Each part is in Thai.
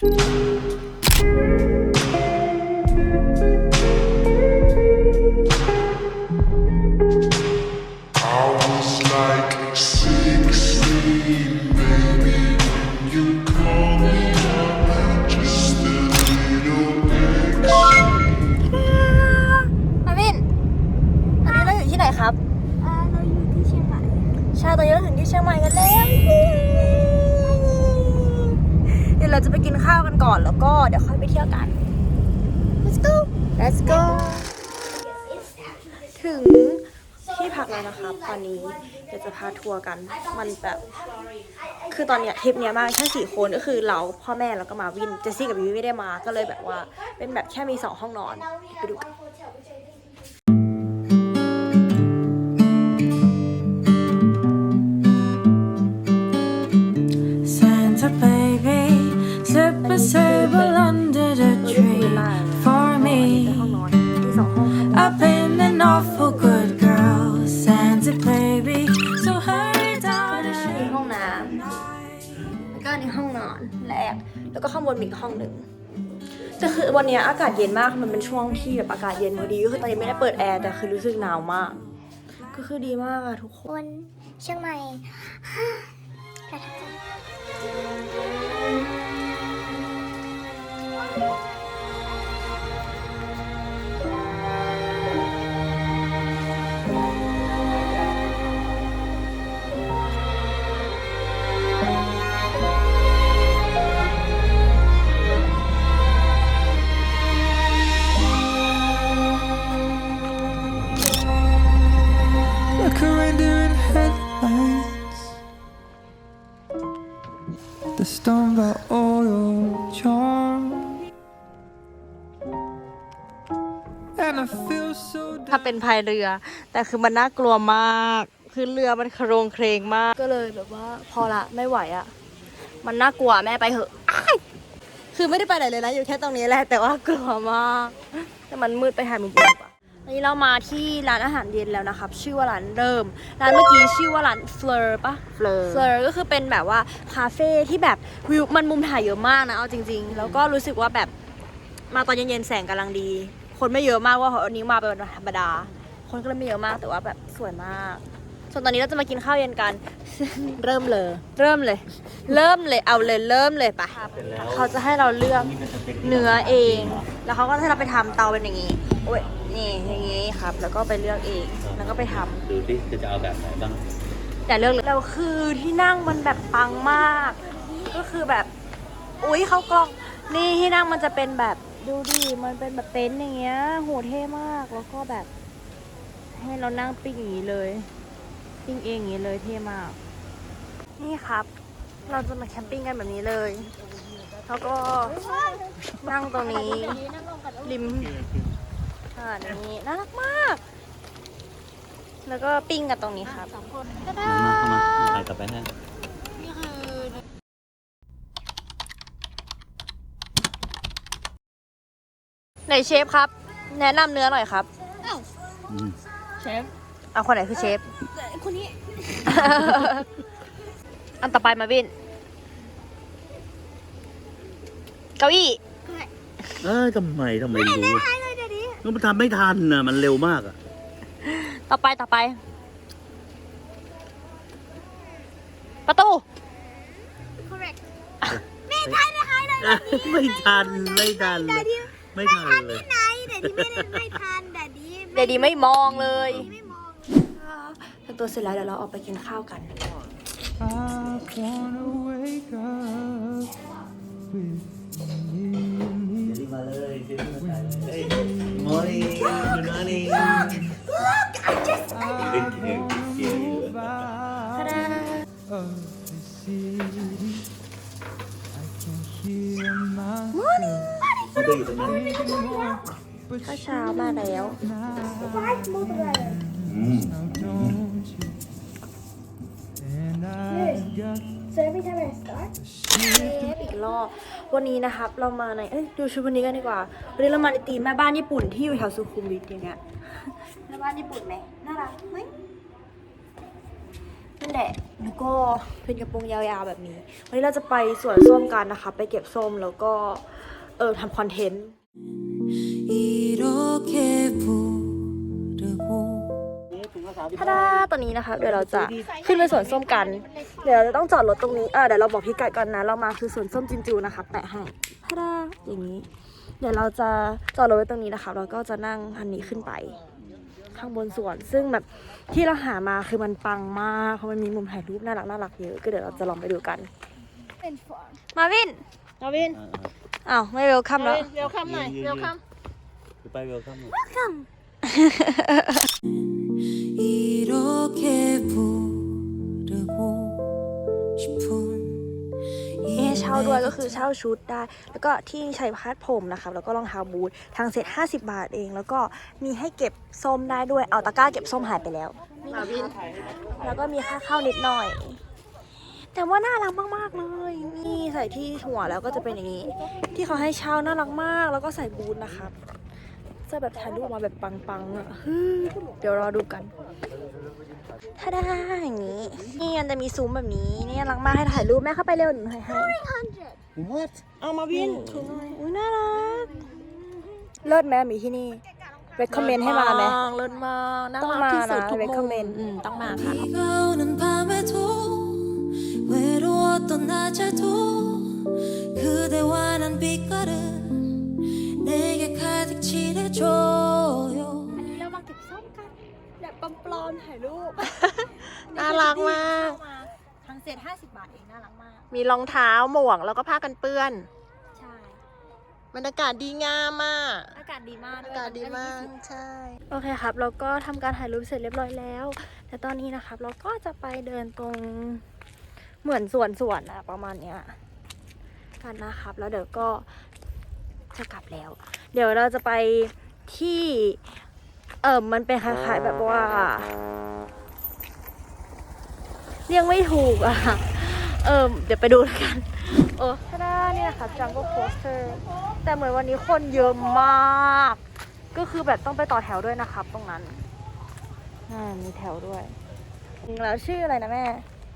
I ข้าวกันก่อนแล้วก็เดี๋ยวค่อยไปเที่ยวกัน let's go let's go ถึงที่พักแล้วนะคะตอนนี้เดี๋ยวจะพาทัวร์กัน มันแบบ คือตอนเนี้ยทริปเนี้ยมากแค่สี่คนก็คือเราพ่อแม่แล้วก็มาวิน เจสซี่กับวิวไม่ได้มา ก็เลยแบบว่าเป็นแบบแค่มีสองห้องนอน ไปดูกัน an awful good girl, Santa baby. So hurry down อัน and นี้ shake ห้องน้ำแล้วก็อันนี้ห้องนอนแรก แล้วก็ข้างบนมีอีกห้องหนึ่งแต่คือวันเนี้ยอากาศเย็นมาก มันเป็นช่วงที่แบบอากาศเย็นพอดี ก็คือตอนนี้ไม่ได้เปิดแอร์แต่คือรู้สึกหนาวมาก ก็คือดีมากอะทุกคน บนเชียงใหม่ ประทับใจ พายเรือ แต่คือมันน่ากลัวมาก คือเรือมันโครงเครงมาก ก็เลยแบบว่าพอละไม่ไหวอะมันน่ากลัวแม่ไปเหอะอ้ายคือไม่ได้ไปไหนเลยนะอยู่แค่ตรงนี้แหละแต่ว่ากลัวมาก แต่มันมืดไปหามุมดีกว่าอันนี้เรามาที่ร้านอาหารเย็นแล้วนะครับ ชื่อว่าร้านเริ่ม ร้านเมื่อกี้ชื่อว่าร้านเฟลอร์ปะเฟลอเฟลอร์ก็คือเป็นแบบว่าคาเฟ่ที่แบบวิวมันมุมถ่ายเยอะมากนะเอาจริง ๆ แล้วก็รู้สึกว่าแบบมาตอนเย็นๆแสงกำลังดี คนไม่เยอะมากว่าเพราะวันนี้มาเป็นวันธรรมดา คนก็เลยไม่เยอะมากแต่ว่าแบบสวยมาก ส่วนตอนนี้เราจะมากินข้าวเย็นกัน เริ่มเลย เริ่มเลย เริ่มเลยเอาเลยเริ่มเลยปะเขาจะให้เราเลือกเนื้อเอง แล้วเขาก็ให้เราไปทำเตาเป็นอย่างนี้โอ้ยนี่อย่างนี้ครับ แล้วก็ไปเลือกเองแล้วก็ไปทำดูดิจะเอาแบบไหนบ้างแต่เรื่องเราคือที่นั่งมันแบบปังมาก ก็คือแบบ อุ้ยเขากล้องนี่ที่นั่งมันจะเป็นแบบ ดูดิมันเป็นแบบเต็นท์อย่างเงี้ยโหเท่มากแล้วก็แบบ ให้เรานั่งปิ้งอย่างนี้เลยปิ้งเองอย่างนี้เลยเท่มาก นี่ครับ เราจะมาแคมปิ้งกันแบบนี้เลย แล้วก็นั่งตรงนี้ริมหาดนี้น่ารักมาก แล้วก็ปิ้งกันตรงนี้ครับเข้ามาเข้ามาถ่ายกลับไปให้ ไหนเชฟครับ แนะนำเนื้อหน่อยครับอืมเชฟเอาคนไหนคือเชฟ คนนี้อันต่อไปมาวิน เก้าอี้เอ้ยทำไมทำไมรู้ก็มันทำไม่ทันน่ะมันเร็วมากอะต่อไปต่อไป ประตู correct ไม่ทันไม่ทันไม่ทันเลย ไม่ทันเลย ไหนแต่ดีไม่ได้ไม่ทันแต่ดีเดยวดีไม่มองเลยไม่มองแต่งตัวเสร็จแล้วเดี๋ยวเราออกไปกินข้าวกัน I wanna wake up with you. มาเลยเฮ้ย morning good morning I wanna move out of the city. I can hear my มันก็อยู่ตรงนั้น thinking more, but ข้าเช้ามาแล้วอืมเชฟอีกรอบ วันนี้นะครับเรามาใน เอ้ยดูชุดวันนี้กันดีกว่า วันนี้เรามาในตีมแม่บ้านญี่ปุ่นที่อยู่แถวสุขุมวิทอย่างเงี้ย แม่บ้านญี่ปุ่นไหมน่ารักไหมในนั่นแหละแล้วก็เป็นกระโปรงยาวๆแบบนี้ วันนี้เราจะไปสวนส้มกันนะคะ ไปเก็บส้มแล้วก็ เออทำคอนเทนต์ท่าดาตอนนี้นะคะ เดี๋ยวเราจะขึ้นไปสวนส้มกัน เดี๋ยวเราต้องจอดรถตรงนี้อ่าเดี๋ยวเราบอกพี่กัดก่อนนะ เรามาคือสวนส้มจินจูนะคะ แปะให้ท่าดาอย่างนี้ เดี๋ยวเราจะจอดรถไว้ตรงนี้นะคะเราก็จะนั่งอันนี้ขึ้นไป ข้างบนสวน ซึ่งแบบที่เราหามาคือมันปังมากเพราะมันมีมุมถ่ายรูปน่ารักน่ารักเยอะ ก็เดี๋ยวเราจะลองไปดูกัน มาวิน มาวิน อ้าว ไม่เวลคัมแล้ว เวลคัมหน่อยเวลคัมไปเวลคัมหน่อย 이렇게 부르고 싶은 มีให้เช่าด้วยก็คือเช่าชุดได้ แล้วก็ที่ใช้พาดผมนะคะแล้วก็รองเท้าบูททางเซ็ต50 บาทเอง แล้วก็มีให้เก็บส้มได้ด้วย เอาตะกร้าเก็บส้มหายไปแล้วมาวิน แล้วก็มีค่าเข้านิดหน่อย แต่ว่าน่ารักมากๆเลย นี่ใส่ที่หัวแล้วก็จะเป็นอย่างนี้ ที่เขาให้เช่าน่ารักมาก แล้วก็ใส่บูทนะครับจะแบบถ่ายรูปมาแบบปังๆอะเดี๋ยวรอดูกัน ถ้าได้อย่างนี้ นี่มันจะมีซูมแบบนี้ นี่น่ารักมากให้ถ่ายรูปแม่เข้าไปเร็วหน่อยๆใ What เอามาวินอุ้ยน่ารัก เลิศแม่มีที่นี่ recommend ให้มาไหมเลิศมากต้องมานะ recommend ต้องมาค่ะ 로웠던 낮에도 그대와 난 빛깔을 내게 가득 칠해줘요 เรามาเก็บส้มกัน แบบปลอมๆถ่ายรูป น่ารักมาก ทางเซ็ต50 บาทเองน่ารักมาก มีรองเท้าหมวกแล้วก็ผ้ากันเปื้อน ใช่ บรรยากาศดีงามมาก อากาศดีมาก อากาศดีมาก ใช่ โอเคครับ เราก็ทำการถ่ายรูปเสร็จเรียบร้อยแล้ว แต่ตอนนี้นะครับ เราก็จะไปเดินตรง เหมือนส่วนส่วนอะประมาณเนี้ยกันนะครับ แล้วเดี๋ยวก็จะกลับแล้ว เดี๋ยวเราจะไปที่เออมันเป็นคล้ายๆแบบว่าเรียกไม่ถูกอะเออเดี๋ยวไปดูแล้วกันโอ้ท่าด้านี่นะคะจังก็โปสเตอร์แต่เหมือนวันนี้คนเยอะมาก ก็คือแบบต้องไปต่อแถวด้วยนะครับ ตรงนั้นอ่ามีแถวด้วยจริงแล้วชื่ออะไรนะแม่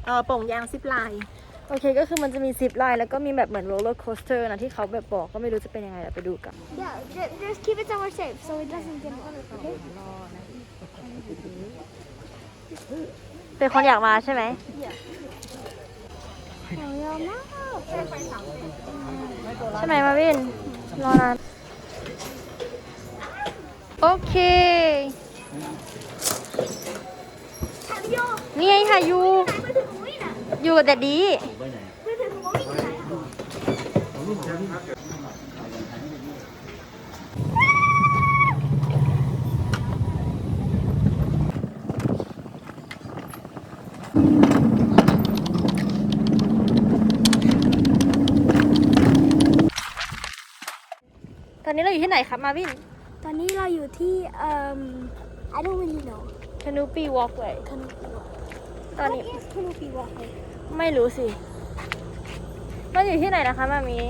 เออโป่งยางซิปไลน์โอเคก็คือมันจะมีซิปไลน์แล้วก็มีแบบเหมือนโรลเลอร์โคสเตอร์นะที่เขาแบบบอกก็ไม่รู้จะเป็นยังไงเดี๋ยวไปดูกัน Yeah, ju- just keep it somewhere safe so it doesn't get okay? เป็นคนอยากมาใช่ไหมใช่ไหมมาวินรอนานโอเค นี่ไงค่ะยูอยู่กับแดดดี้ไปไหนตอนนี้เราอยู่ที่ไหนครับมาวินตอนนี้เราอยู่ที่เอ่อ I don't really know คนูปีวอล์กเลย ตอนนี้ What is Canopy Walkway ไม่รู้สิ มันอยู่ที่ไหนนะคะมามี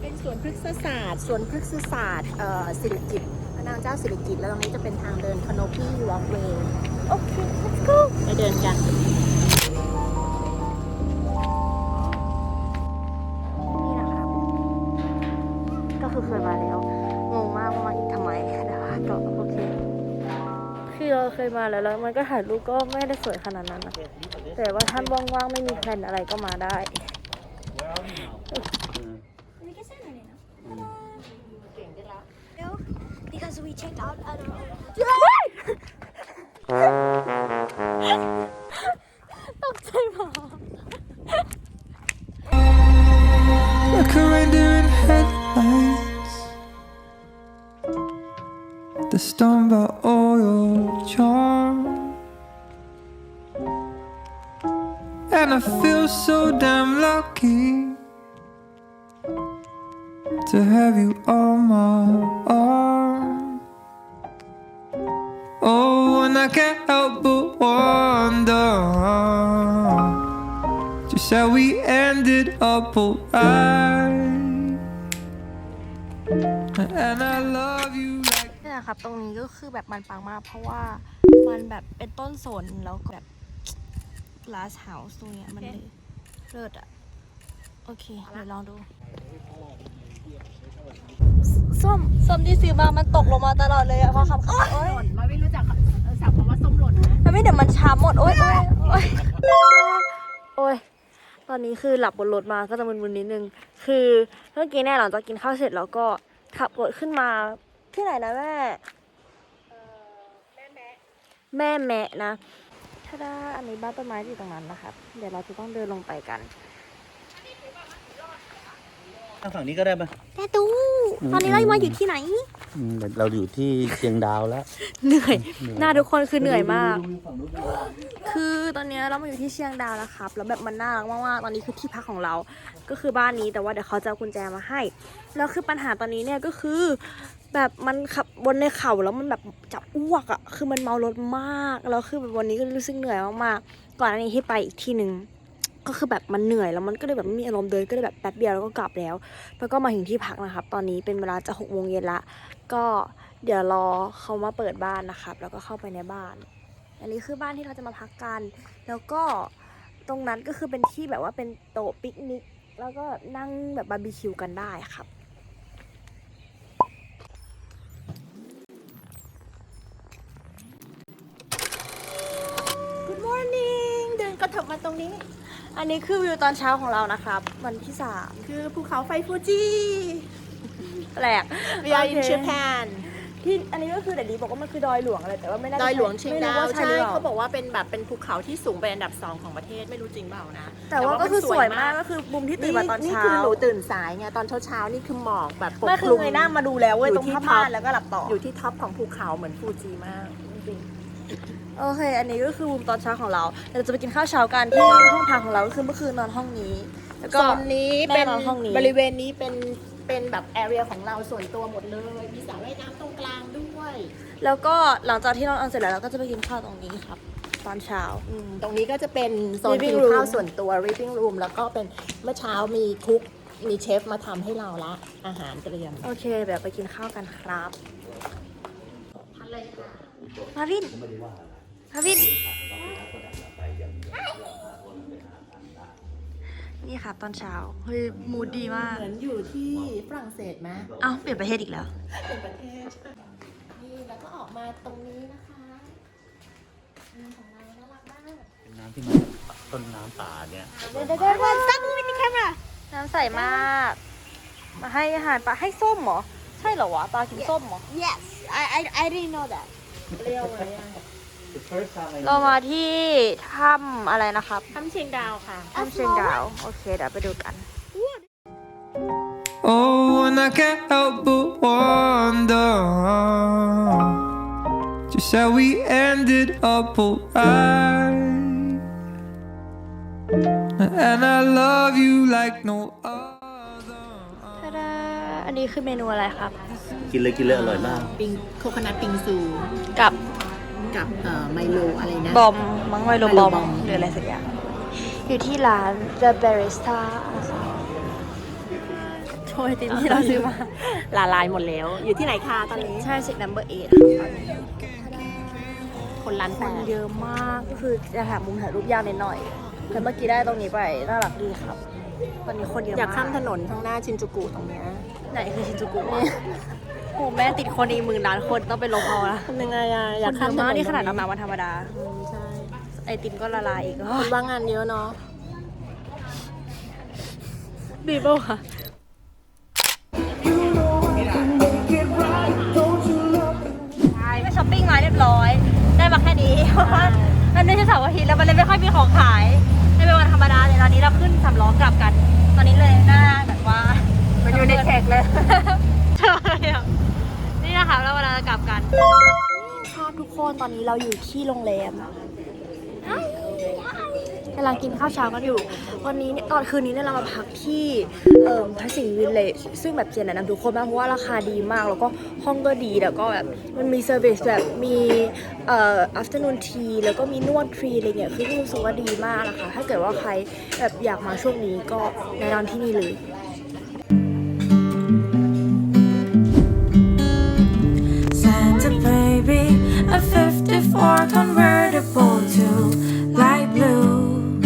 เป็นสวนพฤกษศาสตร์สวนพฤกษศาสตร์เอ่อสิริกิตพระนางเจ้าสิริกิตแล้วตรงนี้จะเป็นทางเดินคโนปี้วอล์กเวย์โอเค let's go ไปเดินกันนี่นะครับก็คือเคยมาแล้ว งงมากว่ามาอีกทำไมแต่ว่าก็โอเคคือ เราเคยมาแล้วแล้ว มันก็ถ่ายรูปก็ไม่ได้สวยขนาดนั้นนะแต่ว่าท่านว่างๆไม่มีแพลนอะไรก็มาได้ We can stand on it now. No, because we checked out at And I feel so damn lucky to have you on my arm. Oh, and I can't help but wonder just how we ended up alright. And I love you like. เนี่ยครับตรงนี้ก็คือแบบมันปังมากเพราะว่ามันแบบเป็นต้นสนแล้วก็แบบ last house ตรงเนี้ยมันเลยเลิศอะโอเค เดี๋ยวลองดู ส้ม ส้มที่ซื้อมา มันตกลงมาตลอดเลยอะพอขับขับโอ๊ยหล่นมาไม่รู้จักเออสับคำว่าส้มหล่นไหมมันไม่เดี๋ยวมันช้ำหมด โอ๊ยโอ๊ยโอ๊ยโอ๊ยตอนนี้คือหลับบนรถมาก็จะมึนๆนิดนึง คือเมื่อกี้เนี่ยหลังจากกินข้าวเสร็จแล้วก็ขับรถขึ้นมาที่ไหนนะแม่ แม่แมะนะถ้าได้อันนี้บ้านต้นไม้ที่อยู่ตรงนั้นนะครับ เดี๋ยวเราจะต้องเดินลงไปกันทางฝั่งนี้ก็ได้ปะแต่ตู้ตอนนี้เรามาอยู่ที่ไหน อืมเราอยู่ที่เชียงดาวแล้วเหนื่อย หน้าทุกคนคือเหนื่อยมาก คือตอนนี้เรามาอยู่ที่เชียงดาวแล้วครับ แล้วแบบมันน่ารักมากๆตอนนี้คือที่พักของเรา ก็คือบ้านนี้แต่ว่าเดี๋ยวเขาจะเอากุญแจมาให้ แล้วคือปัญหาตอนนี้เนี่ยก็คือ แบบมันขับบนในเขาแล้วมันแบบจะอ้วกอะ่ะ คือมันเมารถมาก แล้วคือแบบวันนี้ก็รู้สึกเหนื่อยมากๆ ก่อนหน้านี้ที่ไปอีกที่หนึ่งก็คือแบบมันเหนื่อยแล้วมันก็เลยแบบไม่มีอารมณ์เดินก็เลยแบบแป๊บเดียวแล้วก็กลับแล้ว แล้วก็มาถึงที่พักนะครับ ตอนนี้เป็นเวลาจะหกโมงเย็นละ ก็เดี๋ยวรอเขามาเปิดบ้านนะครับ แล้วก็เข้าไปในบ้าน อันนี้คือบ้านที่เราจะมาพักกัน แล้วก็ตรงนั้นก็คือเป็นที่แบบว่าเป็นโต๊ะปิกนิก แล้วก็นั่งแบบบาร์บีคิวกันได้ครับ Good morning เดินก็เถิบมาตรงนี้ อันนี้คือวิวตอนเช้าของเรานะครับ วันที่สามคือภูเขาไฟฟูจิแปลก We are in โอเค Japan ที่อันนี้ก็คือแต่ดีบอกว่ามันคือดอยหลวงอะไรแต่ว่าไม่น่าจะดอยหลวงเชียงไม่ดารู้วว่าใช่ใช่หรือเปล่าเขาบอกว่าเป็นแบบเป็นภูเขาที่สูงเป็นอันดับสองของประเทศไม่รู้จริงเปล่านะแต่ว่าก็คือสวยมากก็คือมุมที่ตื่นมาตอนนี่เช้าคือหนูตื่นสายไงตอนเช้าเช้าๆนี่คือหมอกแบบปกไม่คคือลุม เงยหน้ามาดูแล้วเว้ยอยู่ตรงที่ผ้าท็อม่าปนแล้วก็หลับต่ออยู่ที่ท็อปของภูเขาเหมือนฟูจิมากจริง โอเค อันนี้ก็คือมุมตอนเช้าของเราเดี๋ยวเราจะไปกินข้าวเช้ากันที่ห้องพักของเราก็คือเมื่อคืนนอนห้องนี้ แล้วโซก็นนี้แม่เป็นนอนห้องนี้ บริเวณนี้เป็นเป็นแบบแอเรียของเราส่วนตัวหมดเลย มีสระว่ายน้ำตรงกลางด้วย แล้วก็หลังจากที่นอนเสร็จแล้วเราก็จะไปกินข้าวตรงนี้ครับ ตอนเช้า อืมตรงนี้ก็จะเป็นโซน Living กิน room ข้าวส่วนตัว living room แล้วก็เป็นเมื่อเช้ามีคุกมีเชฟมาทำให้เราละ อาหารเตรียมโอเคแบบไปกินข้าวกันครับมาวินมา วินนี่ครับตอนเช้า เฮ้ย มูดดีมาก เหมือนอยู่ที่ฝรั่งเศสไหมเอ้าเปลี่ยนประเทศอีกแล้ว เป็นประเทศ นี่แล้วก็ออกมาตรงนี้นะคะนี่ของเราน่ารักมากเป็นน้ำที่มาจากต้นน้ำป่าเนี่ยเดี๋ยวเดี๋ยวเดี๋ยว stop moving the camera น้ำใสมาก มาให้อาหารปลาให้ส้มเหรอ ใช่เหรอวะ ปลากินส้มเหรอ Yes, I, I, I didn't know that. เรียวไหมอะ เรามาที่ถ้ำอะไรนะครับ ทำเชียงดาวค่ะ ถ้ำเชียงดาว โอเค เดี๋ยวไปดูกัน Oh, and I can't help but wonder just how we ended up alright. And I love you like no other. ตาดาอันนี้คือเมนูอะไรครับ กินเลยกินเลยอร่อยมาก ปิงโคคนัทปิงซู กับ กับเอ่อไมโลอะไรนะบอมมังไวโลไมบโลอมบอมหรืออะไรสักอย่าง อยู่ที่ร้าน The Barista นะคะโชยติมที่เราซื้อมาละลายหมดแล้ว อยู่ที่ไหนคะตอนนี้ ใช่สิ number eight คนร้านคแปนดเยอะมากก็คือจะหามุมถ่ายรูปยากนิดหน่อยแต่เมื่อกี้ได้ตรงนี้ไปน่ารักดีครับ ตอนนี้คนเยอะมากอยากข้ามถนนข้างหน้าชินจูกุตรงเนี้ยไหนคือชินจูกุวะโอ้แม่ติดคนอีกหมื่นล้านคนต้องไปลงเอาละทำยังไงอะออยายากกข้าข้ามมถมานนนี่ขนาดตรงน้ำมาวันธรรมดา อืมใช่ไอติมก็ละลายอีกคนว่างงานเยอะเนาะบีบค่ะไปช้อปปิ้งมาเรียบร้อย ได้มาแค่นี้เพราะว่ามันไม่ใช่เสาร์อาทิตย์แล้วมันเลยไม่ค่อยมีของขายไม่เป็นวันธรรมดาเลยตอนนี้เราขึ้นสำล้อกลับกัน ตอนนี้เลยหน้าแบบว่ามันอยู่ในแท็กเลยใช่อะ นี่นะคะแล้วเวลาจะกลับกันค่ะทุกคนตอนนี้เราอยู่ที่โรงแรมกำลังกินข้าวเช้ากันอยู่ วันนี้เนี่ยตอนคืนนี้เนี่ยเรามาพักที่เอ่อพระสิงห์วิลเลจซึ่งแบบเจนแนะนำทุกคนมากเพราะว่าราคาดีมาก แล้วก็ห้องก็ดีแล้วก็แบบมันมีเซอร์วิสแบบมีเอ่อ afternoon tea แล้วก็มีนวดฟรีอะไรเงี้ยคือรู้สึกว่าดีมากนะคะถ้าเกิดว่าใครแบบอยากมาช่วงนี้ก็แนะนำที่นี่เลย to baby a 54 convertible to light blue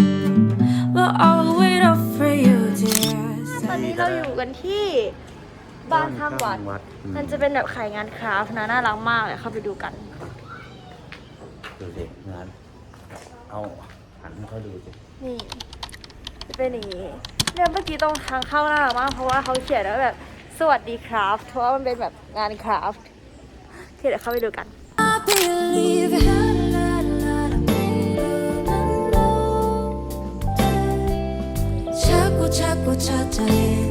we'll all wait up for you dear ตอนนี้เราอยู่กันที่บ้านข้างวัด มันจะเป็นแบบขายงานคราฟต์นะน่ารักมากเลยเข้าไปดูกัน ดูสิงาน เอาหันให้เขาดูสินี่เป็นนี้เรื่องเมื่อกี้ตรงทางเข้าน่ารักมากเพราะว่าเขาเขียนว่าแบบสวัสดีคราฟต์เพราะว่ามันเป็นแบบงานคราฟ โอเคเดี๋ยวเข้าไปดูกัน I believe it. 자꾸 자꾸 찾아 헤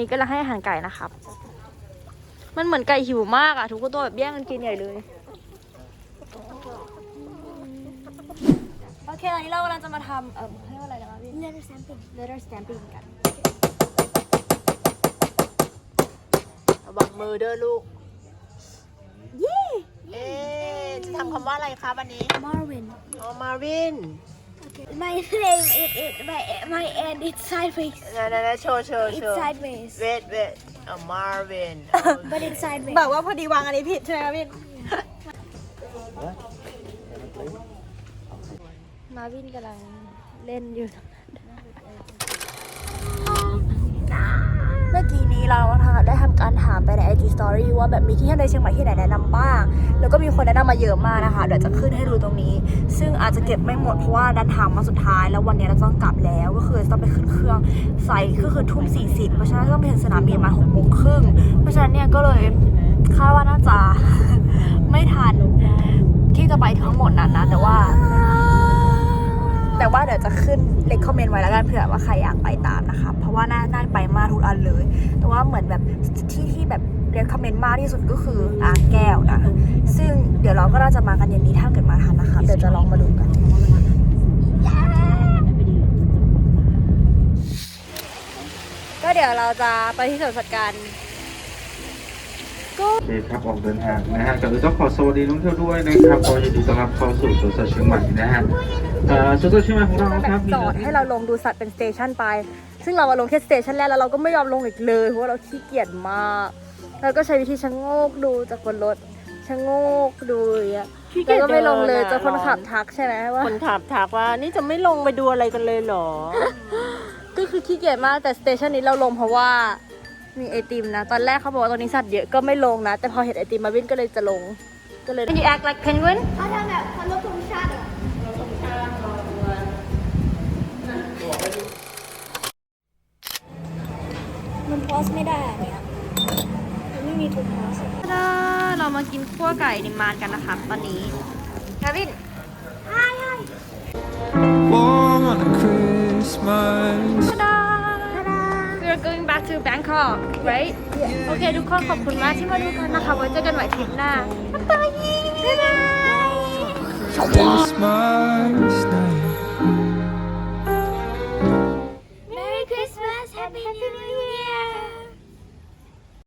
นนี้ก็เราให้อาหารไก่นะครับ มันเหมือนไก่หิวมากอะทุกตัวแบบแย่งกันกินใหญ่เลย โอเคตอนนี้เรากำลังจะมาทำเอ่อเรียกว่าอะไรนะคะพี่ Letter stamping letter stamping กัน ระวังมือเด้อลูก เย้ เอ๊ะจะทำคำว่าอะไรคะวันนี้ Marvin อ๋อมาวิน My name it it my my end it's sideways นะนะนะโชว์โชว์โช it's ว์ sideways เวทเวทอ๋อมาวิน but it's sideways บอกว่าพอดีวางอันนี้ผิดใช่ไหมครับพี่ มาวินกำลังเล่นอยู่ เมื่อกี้นี้เราได้ทำการถามไปใน IG Story ว่าแบบมีที่เที่ยวในเชียงใหม่ที่ไหนแนะนำบ้าง แล้วก็มีคนแนะนำมาเยอะมากนะคะ เดี๋ยวจะขึ้นให้ดูตรงนี้ ซึ่งอาจจะเก็บไม่หมดเพราะว่าดันถามมาสุดท้าย แล้ววันนี้เราต้องกลับแล้ว ก็คือต้องไปขึ้นเครื่องไฟก็คือทุ่ม40เพราะฉะนั้นต้องไปถึงสนามบินมา6โมงครึ่งเพราะฉะนั้นเนี่ยก็เลยคาดว่าน่าจะไม่ทันที่จะไปทั้งหมดนั้นนะ แต่ว่า แต่ว่าเดี๋ยวจะขึ้นเลคคอมเมนต์ไว้แล้วกันเผื่อว่าใครอยากไปตามนะคะ เพราะว่าน่าน่าไปมากทุกอันเลย แต่ว่าเหมือนแบบที่ที่แบบเลคคอมเมนต์มากที่สุดก็คืออ่างแก้วนะ ซึ่งเดี๋ยวเราก็น่าจะมากันเย็นนี้ถ้าเกิดมาทันนะคะ เดี๋ยวจะลองมาดูกันก็เดี๋ยวเราจะไปที่สวนสัตว์กันโอเคครับออกเดินทางนะฮะก่อนอื่นต้องขอสวัสดีนักท่องเที่ยวด้วยนะครับขอยินดีต้อนรับเข้าสู่สวนสัตว์เชียงใหม่นะฮะ เอ่อสวนสัตว์เชียงใหม่ของเราแบครับบจอดให้เราลงดูสัตว์เป็นสเตชันไป ซึ่งเรามาลงแค่สเตชันแรกแล้วเราก็ไม่ยอมลงอีกเลยเพราะว่าเราขี้เกียจมากแล้วก็ใช้วิธีชะโงกดูจากบนรถชะโงกดูอย่างเงี้ยขี้เกีแล้ยวจก็ไม่ลงเลยเดินอะจนคนขับทักใช่ไหมว่าคนขับถามว่านี่จะไม่ลงไปดูอะไรกันเลยเหรอ ก็คือขี้เกียจมากแต่สเตชันนี้เราลงเพราะว่ามีไอติมนะ ตอนแรกเขาบอกว่าตอนนี้สัตว์เยอะก็ไม่ลงนะ แต่พอเห็นไอติมมาวินก็เลยจะลง ก็เลย Can you act like penguin เขาทำแบบเคารพธงชาติเหรอ มันโพสไม่ได้อะเนี่ยมันไม่มีถูกโพสเรามากินขั้วไก่นิมมานกันนะคะตอนนี้มาวิน Warm on a Christmas ตาดา We are going back to Bangkok right โอเคทุกคนขอบคุณมากที่มาดูกันนะคะ ไว้เจอกันใหม่ทริปหน้าบ๊ายบายบ๊ายบาย Christmas night.